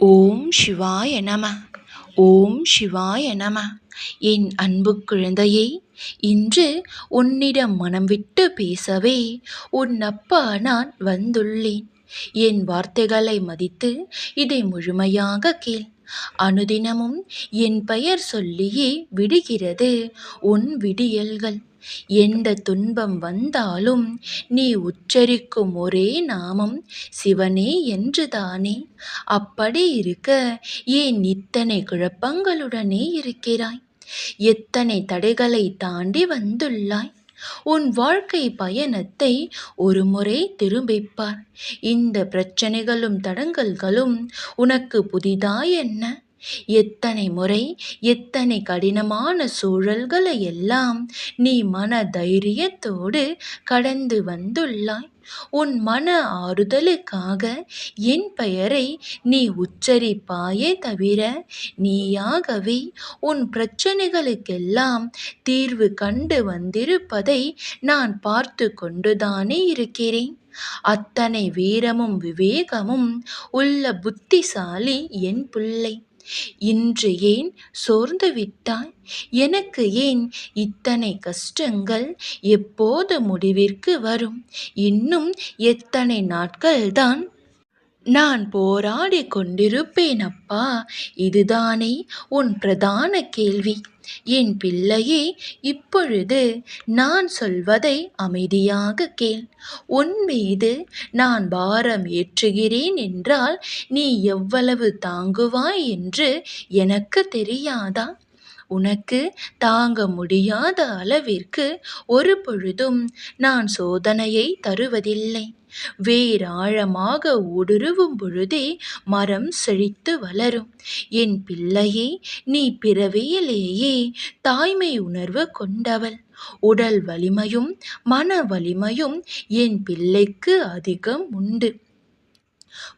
ஓம் சிவாய நம. ஓம் சிவாய நம. என் அன்பு குழந்தையே இன்று உன்னிடம் மனம் விட்டு பேசவே உன் அப்பா நான் வந்துள்ளேன். என் வார்த்தைகளை மதித்து இதை முழுமையாக கேள். அனுதினமும் என் பெயர் சொல்லியே விடுகிறது உன் விடியல்கள். எந்த துன்பம் வந்தாலும் நீ உச்சரிக்கும் ஒரே நாமம் சிவனே என்றுதானே. அப்படி இருக்க ஏன் இத்தனை குழப்பங்களுடனே இருக்கிறாய்? எத்தனை தடைகளை தாண்டி வந்துள்ளாய்? உன் வாழ்க்கை பயணத்தை ஒரு முறை திரும்பிப்பார். இந்த பிரச்சனைகளும் தடங்கல்களும் உனக்கு புதிதாய் என்ன? எத்தனை முறை எத்தனை கடினமான சூழல்களை எல்லாம் நீ மன தைரியத்தோடு கடந்து வந்துள்ளாய்? உன் மன ஆறுதலுக்காக என் பெயரை நீ உச்சரிப்பாயே தவிர நீயாகவே உன் பிரச்சனைகளுக்கெல்லாம் தீர்வு கண்டு வந்திருப்பதை நான் பார்த்து கொண்டுதானே இருக்கிறேன். அத்தனை வீரமும் விவேகமும் உள்ள புத்திசாலி என் பிள்ளை. இன்று ஏன் சோர்ந்து விட்டாய்? எனக்கு ஏன் இத்தனை கஷ்டங்கள் எப்போது முடிவிற்கு வரும்? இன்னும் எத்தனை நாட்கள்தான் நான் போராடி கொண்டிருப்பேன் அப்பா இதுதானே உன் பிரதான கேள்வி. என் பிள்ளையே இப்பொழுது நான் சொல்வதை அமைதியாக கேள். உன் மீது நான் பாரம் ஏற்றுகிறேன் என்றால் நீ எவ்வளவு தாங்குவாய் என்று எனக்கு தெரியாதா? உனக்கு தாங்க முடியாத அளவிற்கு ஒரு பொழுதும் நான் சோதனையை தருவதில்லை. வேர் ஆழமாக ஊடுருவும் பொழுதே மரம் செழித்து வளரும். என் பிள்ளையே நீ பிறவியிலேயே தாய்மை உணர்வு கொண்டவள். உடல் வலிமையும் மன வலிமையும் என் பிள்ளைக்கு அதிகம் உண்டு.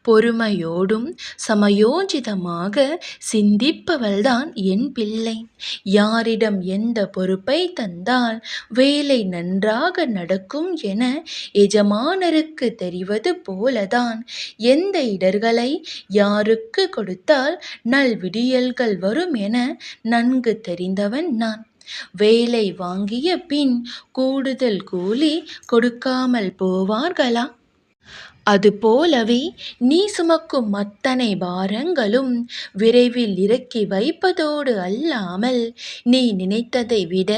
பொறுமையோடும் சமயோஜிதமாக சிந்திப்பவள்தான் என் பிள்ளை. யாரிடம் எந்த பொறுப்பை தந்தால் வேலை நன்றாக நடக்கும் என எஜமானருக்கு தெரிவது போலதான். எந்த இடர்களை யாருக்கு கொடுத்தால் நல்விடியல்கள் வரும் என நன்கு தெரிந்தவன் நான். வேலை வாங்கிய பின் கூடுதல் கூலி கொடுக்காமல் போவார்களா? அதுபோலவே நீ சுமக்கும் அத்தனை பாரங்களும் விரைவில் இறக்கி வைப்பதோடு அல்லாமல் நீ நினைத்ததை விட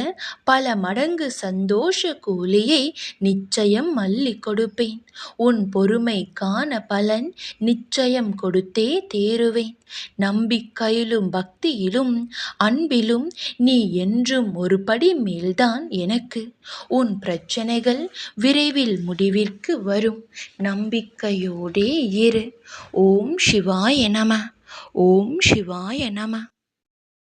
பல மடங்கு சந்தோஷ கூலியை நிச்சயம் மல்லி கொடுப்பேன். உன் பொறுமைக்கான பலன் நிச்சயம் கொடுத்தே தேருவேன். நம்பிக்கையிலும் பக்தியிலும் அன்பிலும் நீ என்றும் ஒரு படி மேல்தான் எனக்கு. உன் பிரச்சனைகள் விரைவில் முடிவிற்கு வரும். நம்பி நம்பிக்கையோடே இரு. ஓம் சிவாய நம. ஓம் சிவாய நம.